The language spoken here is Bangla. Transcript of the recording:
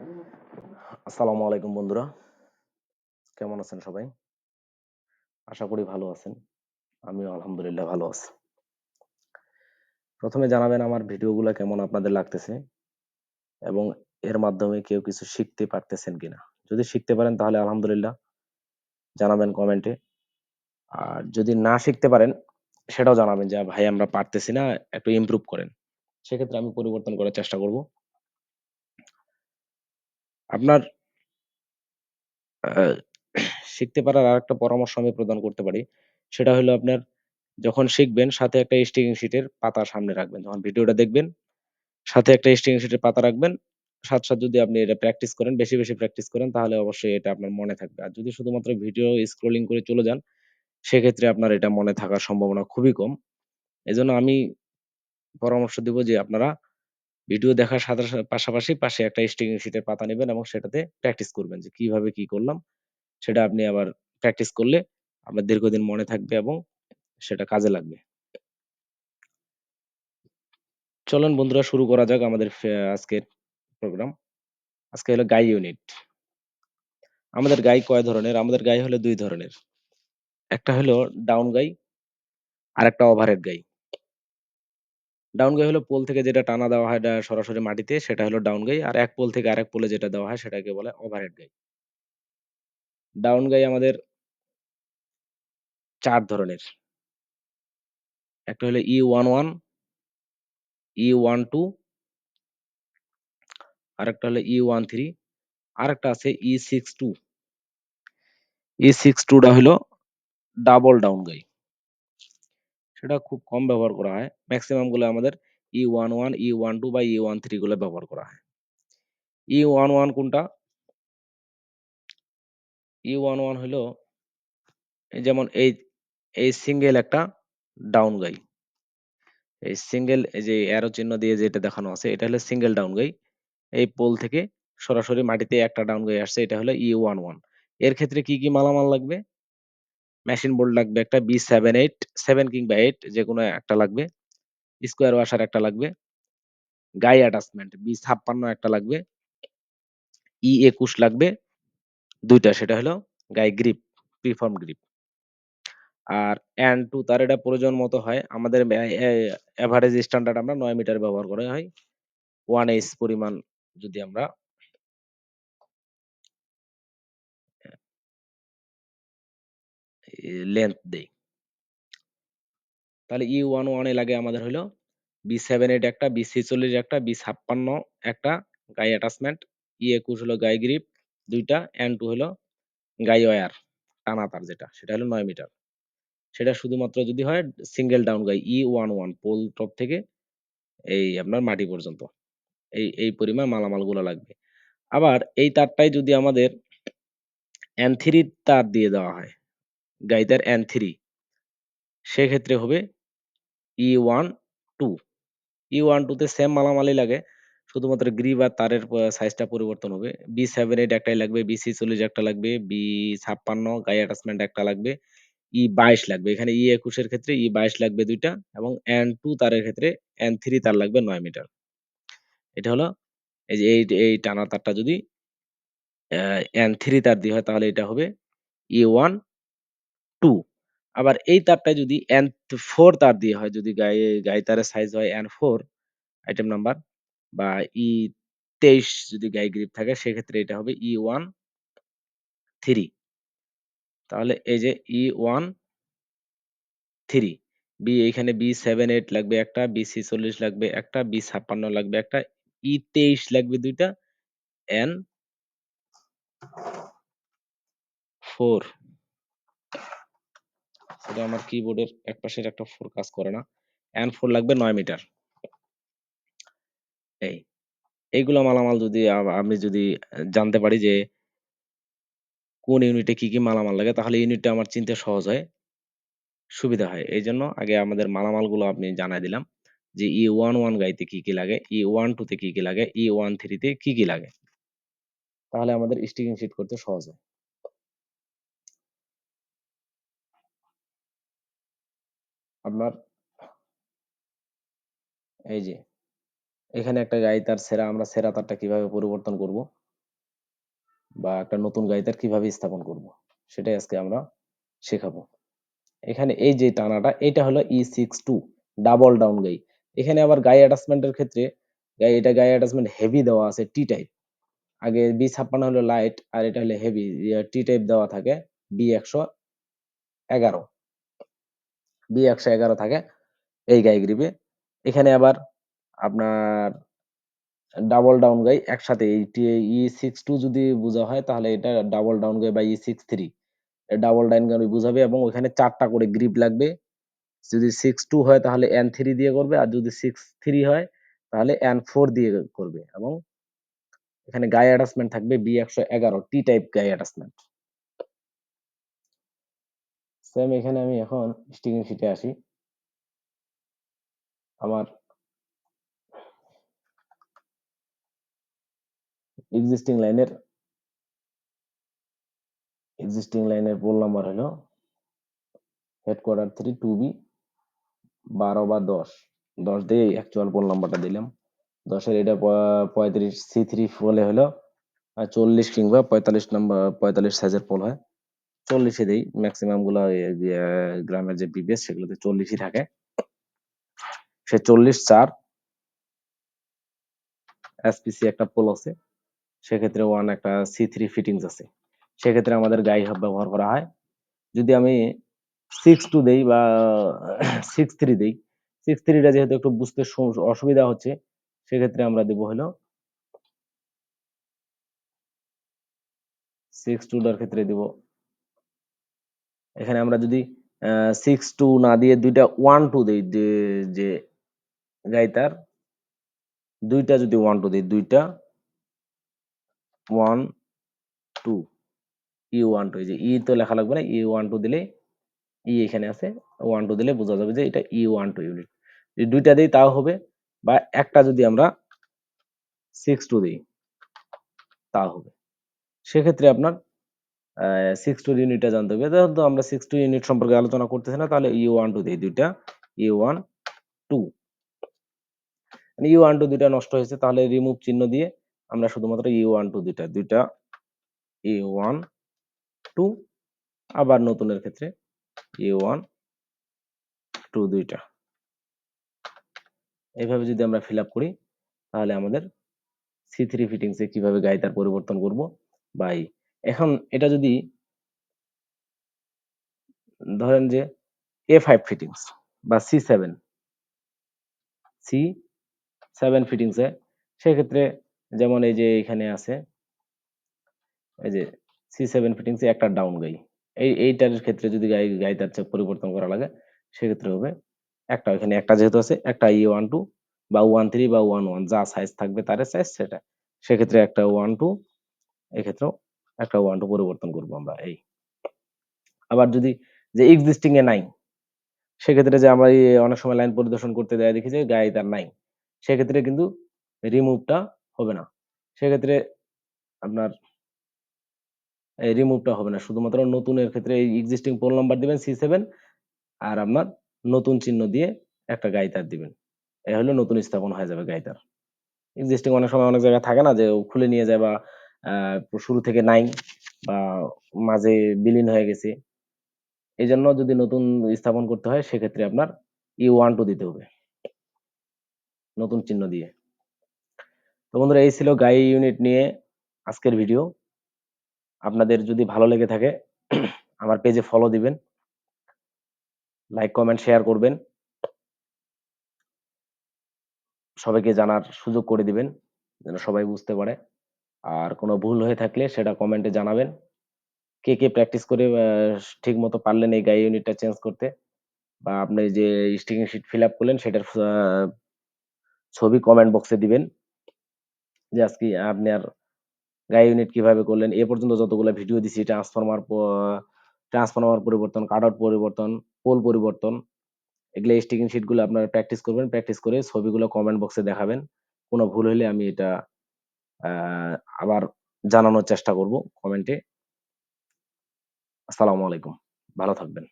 আসসালামু আলাইকুম বন্ধুরা। কেমন আছেন সবাই? আশা করি ভালো আছেন। আমিও আলহামদুলিল্লাহ ভালো আছি। প্রথমে জানাবেন আমার ভিডিওগুলো কেমন আপনাদের লাগতেছে এবং এর মাধ্যমে কেউ কিছু শিখতে পারতেছেন কিনা। যদি শিখতে পারেন তাহলে আলহামদুলিল্লাহ জানাবেন কমেন্টে। আর যদি না শিখতে পারেন, সেটাও জানাবেন যে, ভাই, আমরা পারতেছি না, একটু ইমপ্রুভ করেন। সেক্ষেত্রে আমি পরিবর্তন করার চেষ্টা করব। আপনার শিখতে পারার আর একটা পরামর্শ আমি প্রদান করতে পারি। সেটা হলো আপনার যখন শিখবেন, সাথে একটা স্টিকিং শিটের পাতা সামনে রাখবেন। যখন ভিডিওটা দেখবেন, সাথে একটা স্টিকিং শিটের পাতা রাখবেন। সাথে সাথে যদি আপনি এটা প্র্যাকটিস করেন, বেশি বেশি প্র্যাকটিস করেন, তাহলে অবশ্যই এটা আপনার মনে থাকবে। আর যদি শুধুমাত্র ভিডিও স্ক্রলিং করে চলে যান, সেক্ষেত্রে আপনার এটা মনে থাকার সম্ভাবনা খুবই কম। এজন্য আমি পরামর্শ দিব যে আপনারা ভিডিও দেখার সাথে পাশাপাশি পাশে একটা স্টিকিং শিটের পাতা নেবেন এবং সেটাতে প্র্যাকটিস করবেন যে কীভাবে কি করলাম। সেটা আপনি আবার প্র্যাকটিস করলে আপনার দীর্ঘদিন মনে থাকবে এবং সেটা কাজে লাগবে। চলেন বন্ধুরা, শুরু করা যাক আমাদের আজকের প্রোগ্রাম আজকে হলো গাই ইউনিট আমাদের গাই কয় ধরনের? আমাদের গাই হলো দুই ধরনের। একটা হলো ডাউন গাই আর একটা ওভারহেড গাই। ডাউন গাই হলো পোল থেকে যেটা টানা দেওয়া হয় সরাসরি মাটিতে, সেটা হলো ডাউন গাই। আর এক পোল থেকে আরেক পোলে যেটা দেওয়া হয়, সেটাকে বলে ওভারহেড গাই। ডাউন গাই আমাদের চার ধরনের। একটা হলো E one one, E one two, আরেকটা হলো ই ওয়ান থ্রি, আরেকটা আছে E six two. E six টুটা হলো ডাবল ডাউন গাই। সেটা খুব কম ব্যবহার করা হয়। ম্যাক্সিমামগুলো আমাদের E one one E one two বা ই ওয়ান থ্রি গুলো ব্যবহার করা হয়। ই ওয়ান ওয়ান কোনটা? ই ওয়ান ওয়ান হলো যেমন এই এই সিঙ্গেল একটা ডাউন গাই এই সিঙ্গেল যে অ্যারো চিহ্ন দিয়ে যেটা দেখানো আছে, এটা হলো সিঙ্গেল ডাউন গাই এই পোল থেকে সরাসরি মাটিতে একটা ডাউন গাই আসছে, এটা হলো ই ওয়ান ওয়ানের ক্ষেত্রে কি কি মালামাল লাগবে? মেশিন বোর্ড লাগবে একটা বি সেভেন এইট সেভেন কিংবা এইট যে কোনো একটা লাগবে। স্কোয়ার ওয়াশার একটা লাগবে। গাই অ্যাটাচমেন্ট বি ছাপ্পান্ন একটা লাগবে। ই একুশ লাগবে। দুইটা, সেটা হলো গাই গ্রিপ প্রিফর্ম গ্রিপ আর এন্ড টু তার এটা প্রয়োজন মতো হয়। আমাদের এভারেজ স্ট্যান্ডার্ড আমরা নয় মিটার ব্যবহার করা হয়। ওয়ান এইচ পরিমাণ যদি আমরা লেন্থ দেই। তাহলে ই ওয়ান ওয়ানে লাগে আমাদের হলো বি সেভেন এইট একটা বি ছেচল্লিশ একটা বি ছাপ্পান্ন একটা গাই অ্যাটাচমেন্ট ই একুশ হলো গাই গ্রিপ দুইটা এন টু হলো গাই ওয়ার টানা তার যেটা, সেটা হলো নয় মিটার। সেটা শুধুমাত্র যদি হয় single down guy E one one pole top থেকে এই আপনার মাটি পর্যন্ত। এই এই পরিমাণ মালামালগুলো লাগবে। আবার এই তারটাই যদি আমাদের এন থ্রি তার দিয়ে দেওয়া হয় গাইদার এন থ্রি সেক্ষেত্রে হবে E one two E one টুতে সেম মালামালি লাগে, শুধুমাত্র গ্রিপ আর তারের সাইজটা পরিবর্তন হবে। বি সেভেন এইট একটাই লাগবে বি ছিচল্লিশ একটা লাগবে বি ছাপ্পান্ন গাই অ্যাটাচমেন্ট একটা লাগবে ই বাইশ লাগবে। এখানে ই একুশের ক্ষেত্রে ই বাইশ লাগবে দুইটা এবং এন টু তারের ক্ষেত্রে এন থ্রি তার লাগবে নয় মিটার এটা হলো এই যে এই এই টানা তারটা যদি এন থ্রি তার দিয়ে হয়, তাহলে এটা হবে ই ওয়ান টু আবার এই তারটা যদি এন ফোর তার দিয়ে হয়, যদি গায়ে গায়ে তারের সাইজ হয় এন ফোর আইটেম নাম্বার বা ই তেইশ যদি গাই গ্রিপ থাকে, সেক্ষেত্রে এটা হবে ই ওয়ান থ্রি তাহলে এই যে ই ওয়ান থ্রি বি এইখানে বি সেভেন এইট লাগবে একটা বি ছিচল্লিশ লাগবে একটা বি ছাপ্পান্ন লাগবে একটা ই তেইশ লাগবে দুইটা এন ফোর এটা আমার কিবোর্ডের এক পাশের একটা ফোর কাজ করে না এন ফোর লাগবে নয় মিটার এই, এইগুলো মালামাল যদি আমি যদি জানতে পারি যে কোন ইউনিটে কি কি মালামাল লাগে, তাহলে ইউনিটটা আমার চিনতে সহজ হয়, সুবিধা হয়। এই জন্য আগে আমাদের মালামালগুলো আপনি জানাই দিলাম যে ই ওয়ান ওয়ান গাইতে কি কি লাগে ই ওয়ান টুতে কি কি লাগে ই ওয়ান থ্রিতে কি কি লাগে। তাহলে আমাদের স্টিকিং শিট করতে সহজ হয়। আপনার এই যে, এখানে একটা গাই তার সেরা, আমরা সেরা তারটা কীভাবে পরিবর্তন করব? বা একটা নতুন গাড়ি তার কীভাবে স্থাপন করব? সেটাই আজকে আমরা শেখাবো। এখানে এই যে টানাটা, এটা হলো E six two double down guy এখানে আবার গাই অ্যাটাচমেন্টের ক্ষেত্রে গাই এটা গাই অ্যাটাচমেন্ট হেভি দেওয়া আছে টি টাইপ আগে বি ছাপ্পান্ন হলো লাইট আর এটা হলো হেভি টি টাইপ দেওয়া থাকে বি একশো এগারো। বি একশো এগারো থাকে এই গাই গ্রিপে। এখানে আবার আপনার ডাবল ডাউন গাই একসাথে ই সিক্স টু যদি বোঝা হয় তাহলে এটা ডাবল ডাউন গাই বা E six three. Double down guy বুঝাবে এবং ওখানে চারটা করে গ্রিপ লাগবে। যদি সিক্স টু হয় তাহলে এন থ্রি দিয়ে করবে আর যদি সিক্স থ্রি হয় তাহলে এন ফোর দিয়ে করবে এবং এখানে গায়ে অ্যাটাচমেন্ট থাকবে বি একশো এগারো টি টাইপ গায়ে অ্যাটাচমেন্ট। সেম এখানে, আমি এখন স্টিকিং শিটে আসি। আমার এক্সিস্টিং লাইনের এক্সিস্টিং লাইনের পোল নাম্বার হলো হেডকোয়ার্টার থ্রি টু বি বারো বা দশ। দশ দিয়ে অ্যাকচুয়াল পোল নাম্বারটা দিলাম। দশের এটা পঁয়ত্রিশ সি থ্রি ফোলে হলো চল্লিশ কিংবা পঁয়তাল্লিশ নাম্বার পঁয়তাল্লিশ সাইজের পোল হয়। চল্লিশে দিই ম্যাক্সিমামগুলো গ্রামের যে বিবিএস সেগুলোতে চল্লিশই থাকে। সে চল্লিশ চার এসপিসি একটা পোল আছে, সেক্ষেত্রে ওয়ান একটা সি থ্রি ফিটিংস আছে। সেক্ষেত্রে আমাদের গাই হাব ব্যবহার করা হয়। যদি আমি সিক্স টু দেই বা সিক্স থ্রি দেই সিক্স থ্রিটা যেহেতু একটু বুঝতে অসুবিধা হচ্ছে, সেক্ষেত্রে আমরা দেবো হলো সিক্স টুটার ক্ষেত্রে দিব এখানে আমরা যদি সিক্স টু না দিয়ে দুইটা ওয়ান টু দিই, যে গাইতার, দুইটা যদি ওয়ান টু দিই, দুইটা one two E one two যে ই তো লেখা লাগবে না ই ওয়ান টু দিলে ই এখানে আছে ওয়ান টু দিলে বোঝা যাবে যে এটা ই ওয়ান টু ইউনিট দুইটা দিই, তাও হবে, বা একটা যদি আমরা সিক্স টু দিই, তাও হবে। সেক্ষেত্রে আপনার সিক্স টু ইউনিটটা জানতে হবে। যেহেতু আমরা সিক্স টু ইউনিট সম্পর্কে আলোচনা করতেছি না, তাহলে ই ওয়ান টু দিই দুইটা E one two E one two দুইটা নষ্ট হয়েছে, তাহলে রিমুভ চিহ্ন দিয়ে আমরা শুধুমাত্র ই ওয়ান টু দুইটা দুইটা ই ওয়ান টু আবার নতুনের ক্ষেত্রে ই ওয়ান টু দুইটা। এইভাবে যদি আমরা ফিল করি, তাহলে আমাদের সি থ্রি ফিটিংসে কীভাবে গাইতার পরিবর্তন করব? বা এখন এটা যদি ধরেন যে এ ফাইভ ফিটিংস বা সি সেভেন সি সেভেন ফিটিংসে সেক্ষেত্রে যেমন এই যে এখানে আছে, এই যে সি সেভেন ফিটিংসে একটা ডাউন গাই এই এইটার ক্ষেত্রে যদি গাই গাই তার পরিবর্তন করা লাগে, সেক্ষেত্রে হবে একটা এখানে একটা যেহেতু আছে, একটা ই ওয়ান টু বা ওয়ান থ্রি বা ওয়ান ওয়ান যা সাইজ থাকবে তার সাইজ সেটা। সেক্ষেত্রে একটা ওয়ান টু এক্ষেত্রেও একটা ওয়ান টু পরিবর্তন করব আমরা, এই। আবার যদি যে এক্সিস্টিং এ নাই, সেক্ষেত্রে যে আমরা অনেক সময় লাইন পরিদর্শন করতে দেয় দেখি যে গায়ে তার নাই, সেক্ষেত্রে কিন্তু রিমুভটা হবে না। সেক্ষেত্রে আপনার এই রিমুভটা হবে না। শুধুমাত্র নতুনের ক্ষেত্রে এই এক্সিস্টিং পোল নাম্বার দিবেন সি সেভেন আর আপনার নতুন চিহ্ন দিয়ে একটা গাইতার দিবেন। এ হলো নতুন স্থাপন হয়ে যাবে গাইতার এক্সিস্টিং অনেক সময় অনেক জায়গায় থাকে না যে খুলে নিয়ে যায় বা শুরু থেকে নাই বা মাঝে বিলীন হয়ে গেছে। এই জন্য যদি নতুন স্থাপন করতে হয়, সেক্ষেত্রে আপনার ই ওয়ান টু দিতে হবে। নতুন চিহ্ন দিয়ে। তো বন্ধুরা, এই ছিল গাই ইউনিট নিয়ে আজকের ভিডিও আপনাদের যদি ভালো লেগে থাকে, আমার পেজে ফলো দিবেন। লাইক কমেন্ট শেয়ার করবেন। সবাইকে জানার সুযোগ করে দিবেন, যেন সবাই বুঝতে পারে। আর কোনো ভুল হয়ে থাকলে সেটা কমেন্টে জানাবেন। কে কে প্র্যাকটিস করে ঠিক মতো পারলেন এই গাই ইউনিটটা চেঞ্জ করতে? বা আপনি যে স্টিকিং শিট ফিল আপ করলেন সেটার ছবি কমেন্ট বক্সে দিবেন। যে আজকে আপনি আর গাই ইউনিট কীভাবে করলেন? এ পর্যন্ত যতগুলো ভিডিও দিছি ট্রান্সফরমার ট্রান্সফরমার পরিবর্তন কাট আউট পরিবর্তন পোল পরিবর্তন, এগুলো স্টিকিং শিটগুলো আপনারা প্র্যাকটিস করবেন। প্র্যাকটিস করে ছবিগুলো কমেন্ট বক্সে দেখাবেন। কোনো ভুল হলে আমি এটা আবার জানানোর চেষ্টা করব কমেন্টে আসসালামু আলাইকুম ভালো থাকবেন।